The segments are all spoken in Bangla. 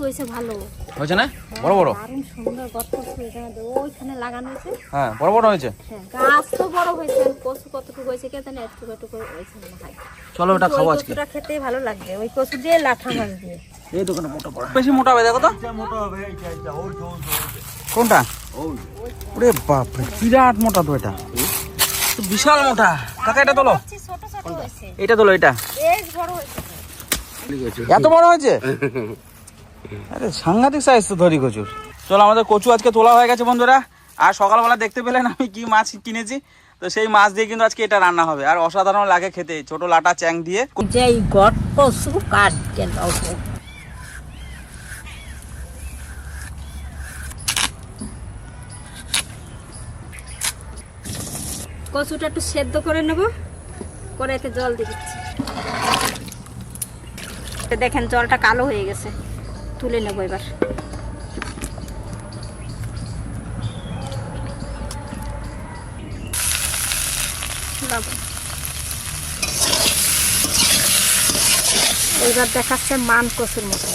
হয়েছে ভালো। না? বড় বড়? সুন্দর গটকস হয়েছে। আমাদের ওইখানে লাগানো হয়েছে। হ্যাঁ বড় বড় হয়েছে? হ্যাঁ গাছ তো বড় হয়েছে। কচু কতটুকু হয়েছে কে জানে একটু একটু হয়েছে চলো ওটা আজকে। কচুটা খেতে ভালো লাগবে। ওই কচু দিয়ে লাঠা মাছ দিয়ে। এই দোকানে মোটা পড়া। বেশি মোটা হবে দেখো তো। কোনটা? ওরে। বাপ বিরাট মোটা তো এটা। বিশাল মোটা। কাকা এটা তোলো। ছোট ছোট হয়েছে। এটা তোলো এটা। বড় হয়েছে। এত বড় হয়েছে? আরে সাংঘাতিক সাইজ তো ধরি কচুর। চলো, আমাদের কচু আজকে তোলা হয়ে গেছে বন্ধুরা। আর সকালবেলা দেখতে পেলেন আমি কি মাছ কিনেছি? তো সেই মাছ দিয়ে কিন্তু আজকে এটা রান্না হবে। আর অসাধারণ লাগে খেতে। ছোট লাটা চ্যাং দিয়ে। কচুটা একটু সেদ্ধ করে নেব। করে এতে জল দিয়ে দিচ্ছি। দেখেন জলটা কালো হয়ে গেছে। তুলে নেব এবার। এবার দেখাচ্ছে মান কচুর মতো।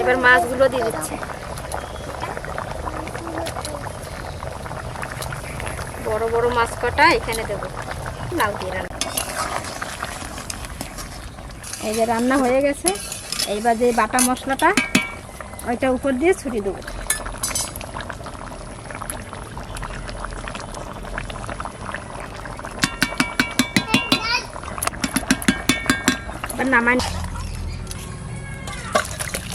এবার মাছগুলো দিয়ে দিচ্ছে। বড় বড় মাছ কটা এখানে দেবো। লাউ দিয়ে এই যে রান্না হয়ে গেছে, এইবার যে বাটা মশলাটা, ওইটা উপর দিয়ে ছুটি দেবো। নামাই